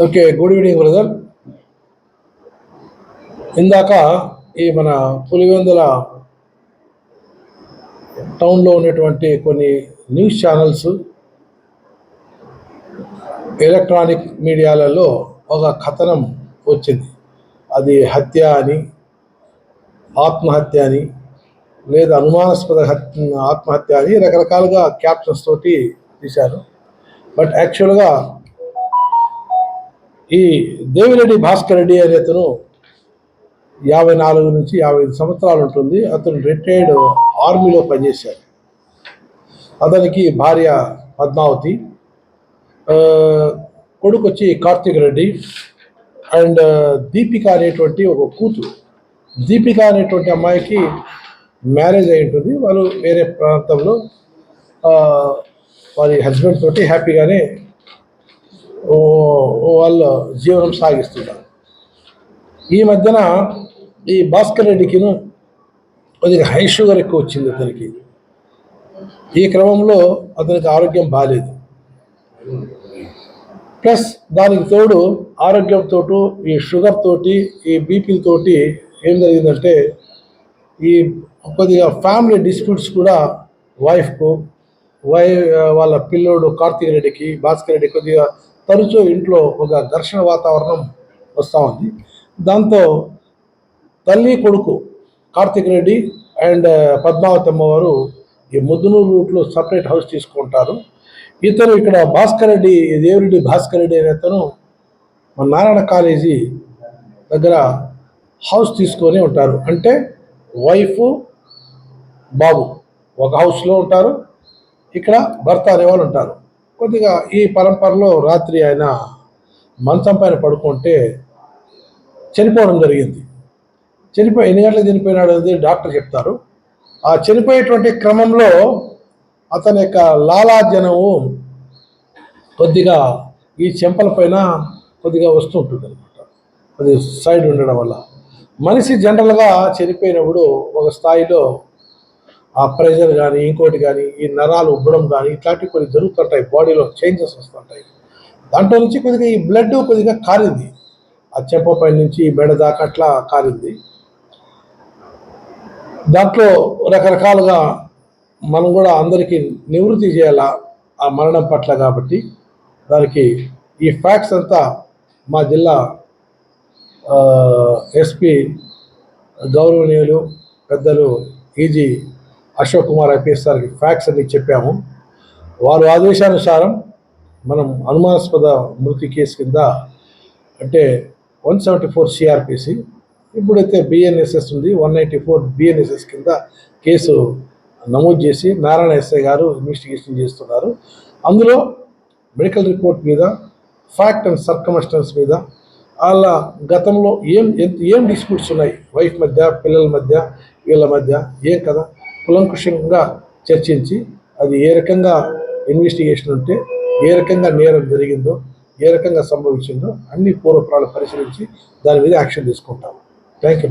Okay good evening brother ఇందాక ఈ మన పులివెందుల టౌన్లో ఉన్నటువంటి కొన్ని న్యూస్ ఛానల్స్ ఎలక్ట్రానిక్ మీడియాలలో ఒక కథనం వచ్చింది. అది హత్య అని ఆత్మహత్య అని లేదా అనుమానాస్పద హత్య ఆత్మహత్య అని రకరకాలుగా క్యాప్షన్స్ తోటి తీశారు. బట్ యాక్చువల్గా ఈ దేవిరెడ్డి భాస్కర్ రెడ్డి అనే అతను యాభై నాలుగు నుంచి యాభై ఐదు సంవత్సరాలు ఉంటుంది. అతను రిటైర్డ్ ఆర్మీలో పనిచేశాడు. అతనికి భార్య పద్మావతి కొడుకు వచ్చి కార్తీక్ రెడ్డి అండ్ దీపిక అనేటువంటి ఒక కూతురు. దీపిక అనేటువంటి అమ్మాయికి మ్యారేజ్ అయి ఉంటుంది. వాళ్ళు వేరే ప్రాంతంలో వారి హస్బెండ్ తోటి హ్యాపీగానే ఓ- ఓ జీవనం సాగిస్తున్నారు ఈ మధ్యన ఈ భాస్కర్ రెడ్డికిను కొద్దిగా హై షుగర్ ఎక్కువ వచ్చింది అతనికి. ఈ క్రమంలో అతనికి ఆరోగ్యం బాగాలేదు ప్లస్ దానికి తోడు ఆరోగ్యంతో ఈ షుగర్ తోటి ఈ బీపీలతోటి ఏం జరిగిందంటే ఈ కొద్దిగా ఫ్యామిలీ డిస్ప్యూట్స్ కూడా వైఫ్కు వై వాళ్ళ పిల్లోడు కార్తీక్ రెడ్డికి భాస్కర్ రెడ్డి కొద్దిగా తరచూ ఇంట్లో ఒక ఘర్షణ వాతావరణం వస్తూ ఉంది. దాంతో తల్లి కొడుకు కార్తీక్ రెడ్డి అండ్ పద్మావతి అమ్మవారు ఈ ముద్దునూరు రూట్లో సపరేట్ హౌస్ తీసుకుంటారు. ఇతను ఇక్కడ భాస్కర్ రెడ్డి దేవిరెడ్డి భాస్కర్ రెడ్డి అనే అతను మా నారాయణ కాలేజీ దగ్గర హౌస్ తీసుకొని ఉంటారు. అంటే వైఫ్ బాబు ఒక హౌస్లో ఉంటారు. ఇక్కడ భర్త అనేవాళ్ళు ఉంటారు. కొద్దిగా ఈ పరంపరలో రాత్రి ఆయన మంచం పైన పడుకుంటే చనిపోవడం జరిగింది. చనిపోయి ఎన్ని గంటలకు చనిపోయినాడు అనేది డాక్టర్ చెప్తారు. ఆ చనిపోయేటువంటి క్రమంలో అతని యొక్క లాలాజనము కొద్దిగా ఈ చెంపల పైన కొద్దిగా వస్తూ ఉంటుంది అనమాట అది సైడ్ ఉండడం వల్ల. మనిషి జనరల్గా చనిపోయినప్పుడు ఒక స్థాయిలో ఆ ప్రెషర్ కానీ ఇంకోటి కానీ ఈ నరాలు ఉబ్బడం కానీ ఇట్లాంటివి కొన్ని జరుగుతుంటాయి. బాడీలో చేంజెస్ వస్తుంటాయి. దాంట్లో నుంచి కొద్దిగా ఈ బ్లడ్ కొద్దిగా కారింది. ఆ చెంప పై నుంచి మెడ దాకా అట్లా కారింది. దాంట్లో రకరకాలుగా మనం కూడా అందరికీ నివృత్తి చేయాలా ఆ మరణం పట్ల కాబట్టి దానికి ఈ ఫ్యాక్ట్స్ అంతా మా జిల్లా ఎస్పీ గౌరవనీయులు పెద్దలు ఈజీ అశోక్ కుమార్ ఐపీఎస్ సార్కి ఫ్యాక్ట్స్ అని చెప్పాము. వారు ఆదేశానుసారం మనం అనుమానాస్పద మృతి కేసు కింద అంటే వన్ సెవెంటీ ఫోర్ సిఆర్పిసి ఇప్పుడైతే బిఎన్ఎస్ఎస్ ఉంది వన్ నైంటీ ఫోర్ బిఎన్ఎస్ఎస్ కింద కేసు నమోదు చేసి నారాయణ ఎస్ఐ గారు ఇన్వెస్టిగేషన్ చేస్తున్నారు. అందులో మెడికల్ రిపోర్ట్ మీద ఫ్యాక్ట్ అండ్ సర్కమస్టెన్స్ మీద వాళ్ళ గతంలో ఏం ఎంత- ఏం డిస్ప్యూట్స్ ఉన్నాయి? వైఫ్ మధ్య పిల్లల మధ్య వీళ్ళ మధ్య ఏం కదా? కులంకుషంగా చర్చించి అది ఏ రకంగా ఇన్వెస్టిగేషన్ ఉంటే ఏ రకంగా నేరం జరిగిందో ఏ రకంగా సంభవించిందో అన్ని పూర్వపురాలు పరిశీలించి దాని మీద యాక్షన్ తీసుకుంటాము. Thank you